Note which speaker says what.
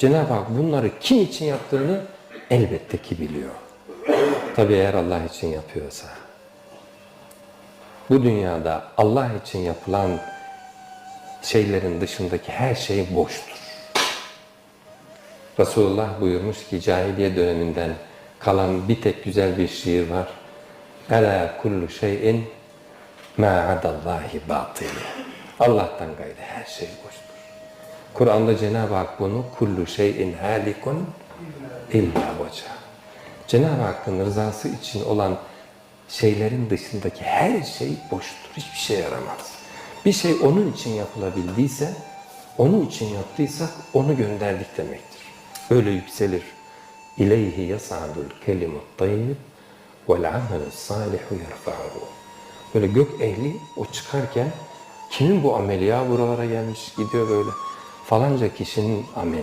Speaker 1: Cenab-ı Hak bunları kim için yaptığını elbette ki biliyor. Tabi eğer Allah için yapıyorsa. Bu dünyada Allah için yapılan şeylerin dışındaki her şey boştur. Resulullah buyurmuş ki cahiliye döneminden kalan bir tek güzel bir şiir var. Ela kullu şeyin ma adallahi batili. Allah'tan gayrı her şey boştur. Kur'an'da Cenab-ı Hak bunu kullu şeyin halikun illa vecah. Cenab-ı Hakk'ın rızası için olan şeylerin dışındaki her şey boştur. Hiçbir şey yaramaz. Bir şey onun için yapılabildiyse, onun için yaptıysak onu gönderdik demektir. Böyle yükselir. İleyhi yasadul kelimut tayyib vel amelus salihu yerfa'uhu. Böyle gök ehli o çıkarken kimin bu ameli ya buralara gelmiş gidiyor böyle falanca kişinin ameli.